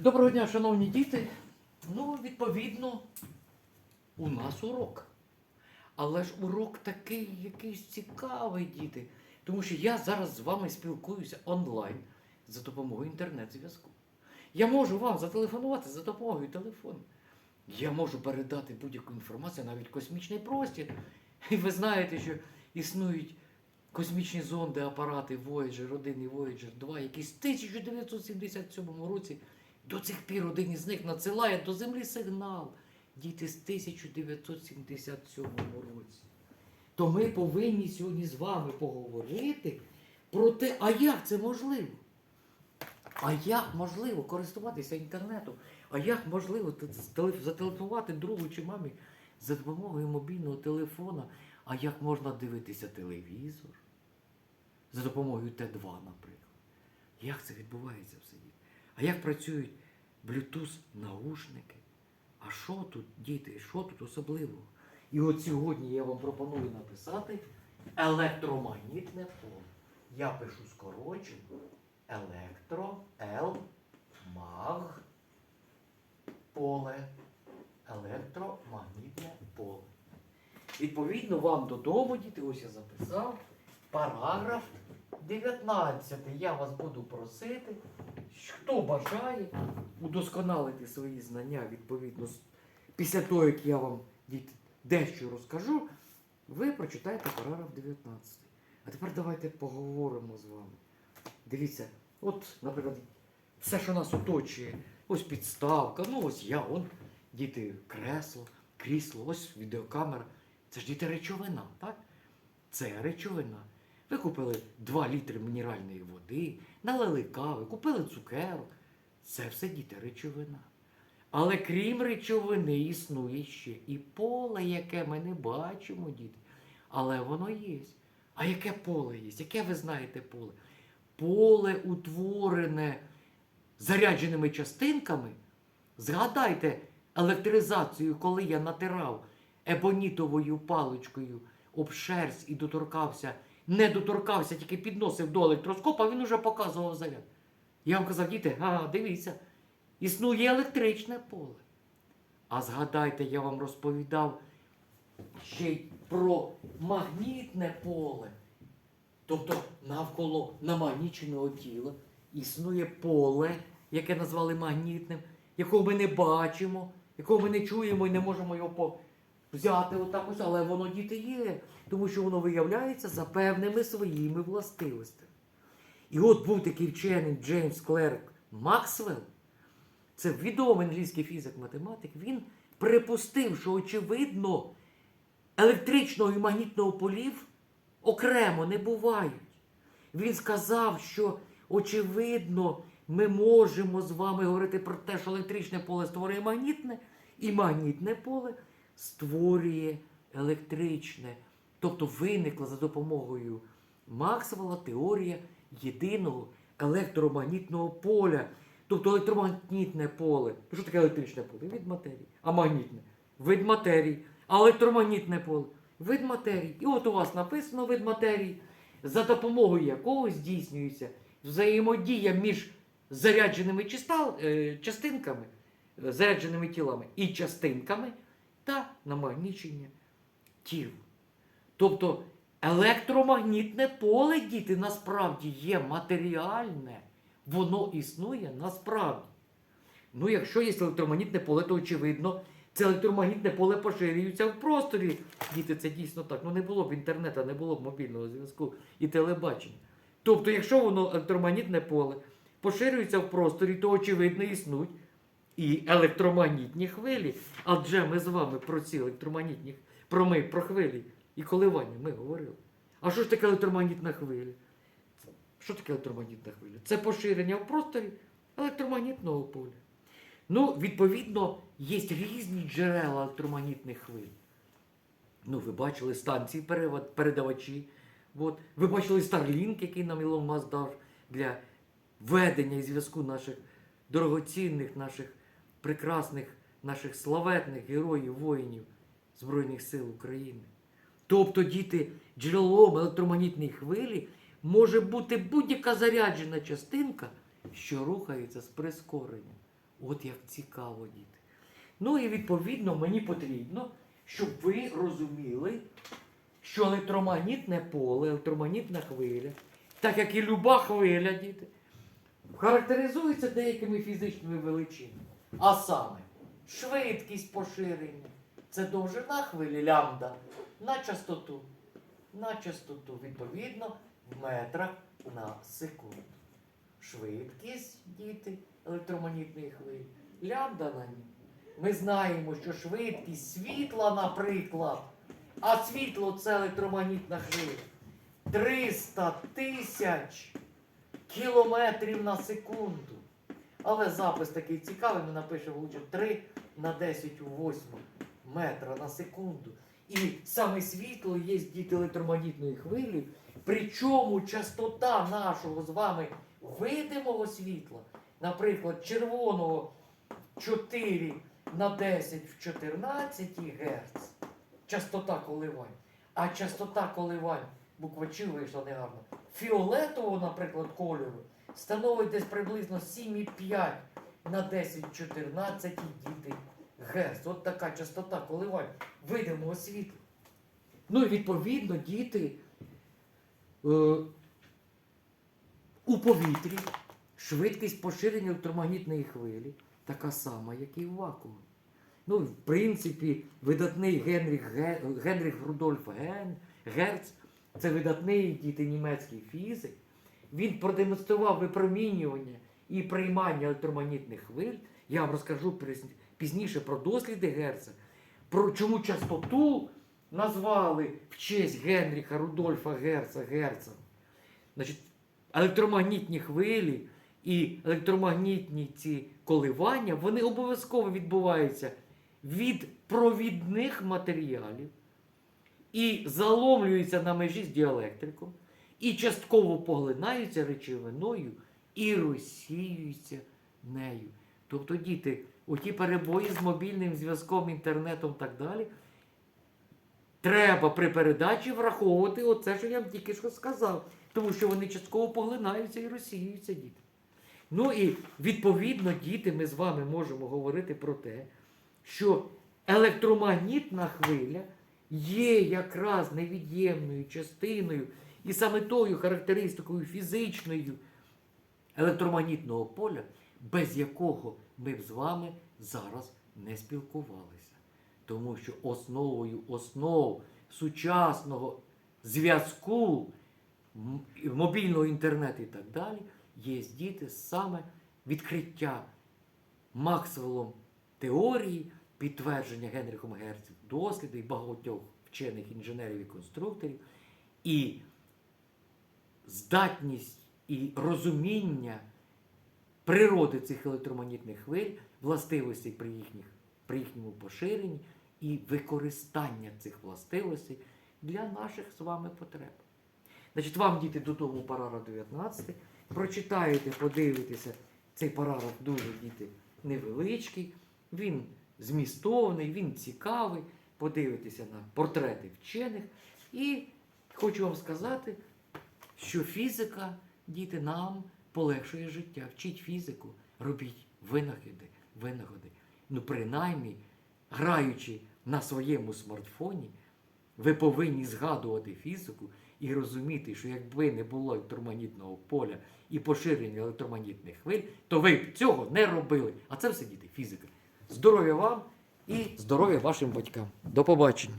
Доброго дня, шановні діти. Ну, відповідно, у нас урок. Але ж урок такий якийсь цікавий, діти. Тому що я зараз з вами спілкуюся онлайн за допомогою інтернет-зв'язку. Я можу вам зателефонувати за допомогою телефону. Я можу передати будь-яку інформацію, навіть космічний простір. І ви знаєте, що існують космічні зонди, апарати Voyager 1 і Voyager 2, які з 1977 році до цих пір один із них надсилає до Землі сигнал. Діти з 1977 році. То ми повинні сьогодні з вами поговорити про те, а як це можливо? А як можливо користуватися інтернетом? А як можливо зателефонувати другу чи мамі за допомогою мобільного телефона? А як можна дивитися телевізор? За допомогою Т2, наприклад. Як це відбувається все? діти? А як працюють Bluetooth наушники? А що тут, діти, що тут особливого? І от сьогодні я вам пропоную написати електромагнітне поле. Я пишу скорочено електро, Л, маг, поле. Електромагнітне поле. Відповідно, вам додому, діти, ось я записав параграф 19. Я вас буду просити, хто бажає удосконалити свої знання відповідно після того, як я вам дещо розкажу, ви прочитаєте параграф 19. А тепер давайте поговоримо з вами. Дивіться, от, наприклад, все, що нас оточує, ось підставка, ну ось я, он, діти, кресло, крісло, ось відеокамера. Це ж діти речовина, так? Це речовина. Ви купили 2 літри мінеральної води, налили кави, купили цукерок. Це все діти речовина. Але крім речовини, існує ще і поле, яке ми не бачимо, діти. Але воно є. А яке поле є? Яке ви знаєте поле? Поле утворене зарядженими частинками. Згадайте електризацію, коли я натирав ебонітовою паличкою об шерсть і доторкався, не доторкався, тільки підносив до електроскопа, він уже показував заряд. Я вам казав, діти, ага, дивіться, існує електричне поле. А згадайте, я вам розповідав ще й про магнітне поле. Тобто навколо намагніченого тіла існує поле, яке назвали магнітним, якого ми не бачимо, якого ми не чуємо і не можемо його по- взяти отак ось, але воно діти є, тому що воно виявляється за певними своїми властивостями. І от був такий вчений Джеймс Клерк Максвелл, це відомий англійський фізик-математик, він припустив, що очевидно електричного і магнітного полів окремо не бувають. Він сказав, що очевидно ми можемо з вами говорити про те, що електричне поле створює магнітне, і магнітне поле створює електричне. Тобто виникла за допомогою Максвелла теорія єдиного електромагнітного поля. Тобто електромагнітне поле. Що таке електричне поле? Від матерії. А магнітне вид матерії. А електромагнітне поле вид матерії. І от у вас написано вид матерії, за допомогою якого здійснюється взаємодія між зарядженими е, частинками, е, зарядженими тілами і частинками та намагнічення тіл. Тобто електромагнітне поле, діти, насправді є матеріальне. Воно існує насправді. Ну, якщо є електромагнітне поле, то очевидно, це електромагнітне поле поширюється в просторі. Діти, це дійсно так. Ну не було б інтернету, не було б мобільного зв'язку і телебачення. Тобто, якщо воно електромагнітне поле поширюється в просторі, то очевидно існують і електромагнітні хвилі. Адже ми з вами про ці електромагнітні про ми, про хвилі і коливання ми говорили. А що ж таке електромагнітна хвиля? Що таке електромагнітна хвиля? Це поширення в просторі електромагнітного поля. Ну, відповідно, є різні джерела електромагнітних хвиль. Ну, ви бачили станції передавачі. От. Ви бачили Starlink, який нам Ілон Маск дав для ведення і зв'язку наших дорогоцінних, наших прекрасних, наших славетних героїв, воїнів Збройних сил України. Тобто, діти, джерелом електромагнітної хвилі може бути будь-яка заряджена частинка, що рухається з прискоренням. От як цікаво, діти. Ну і відповідно мені потрібно, щоб ви розуміли, що електромагнітне поле, електромагнітна хвиля, так як і люба хвиля, діти, характеризується деякими фізичними величинами. А саме, швидкість поширення це довжина хвилі лямбда на частоту. На частоту, відповідно, в метрах на секунду. Швидкість діти електромагнітної хвилі. Лямбда на ній. Ми знаємо, що швидкість світла, наприклад, а світло це електромагнітна хвиля. 300 тисяч кілометрів на секунду. Але запис такий цікавий, ми напишемо лучше 3 на 10 у 8 метра на секунду. І саме світло є діти електромагнітної хвилі, причому частота нашого з вами видимого світла, наприклад, червоного 4 на 10 в 14 Гц, частота коливань, а частота коливань, буква Ч вийшла негарно, фіолетового, наприклад, кольору, становить десь приблизно 7,5 на 10-14 діти Гц. От така частота коливань видимого світла. Ну і відповідно діти е, у повітрі швидкість поширення електромагнітної хвилі така сама, як і в вакуумі. Ну, в принципі, видатний Генріх, Ге- Генріх Рудольф Ген, Герц, це видатний діти німецький фізик. Він продемонстрував випромінювання і приймання електромагнітних хвиль. Я вам розкажу пізніше про досліди Герца, про чому частоту назвали в честь Генріха Рудольфа Герца Герцем. Значить, електромагнітні хвилі і електромагнітні ці коливання, вони обов'язково відбуваються від провідних матеріалів і заломлюються на межі з діелектриком, і частково поглинаються речовиною і розсіюються нею. Тобто, діти, оті перебої з мобільним зв'язком, інтернетом і так далі, треба при передачі враховувати оце, що я вам тільки що сказав. Тому що вони частково поглинаються і розсіюються діти. Ну і відповідно, діти, ми з вами можемо говорити про те, що електромагнітна хвиля є якраз невід'ємною частиною і саме тою характеристикою фізичною електромагнітного поля, без якого ми б з вами зараз не спілкувалися. Тому що основою основ сучасного зв'язку, мобільного інтернету і так далі, є діти саме відкриття Максвеллом теорії, підтвердження Генрихом Герцем досліди і багатьох вчених інженерів і конструкторів, і здатність і розуміння природи цих електромагнітних хвиль, властивостей при, їхніх, при їхньому поширенні і використання цих властивостей для наших з вами потреб. Значить, вам, діти, додому параграф 19. Прочитаєте, подивитеся, цей параграф дуже діти невеличкий, він змістовний, він цікавий. Подивитеся на портрети вчених. І хочу вам сказати, що фізика, діти, нам полегшує життя. Вчіть фізику, робіть винаходи, винаходи. Ну, принаймні, граючи на своєму смартфоні, ви повинні згадувати фізику і розуміти, що якби не було електромагнітного поля і поширення електромагнітних хвиль, то ви б цього не робили. А це все діти, фізика. Здоров'я вам і здоров'я вашим батькам. До побачення.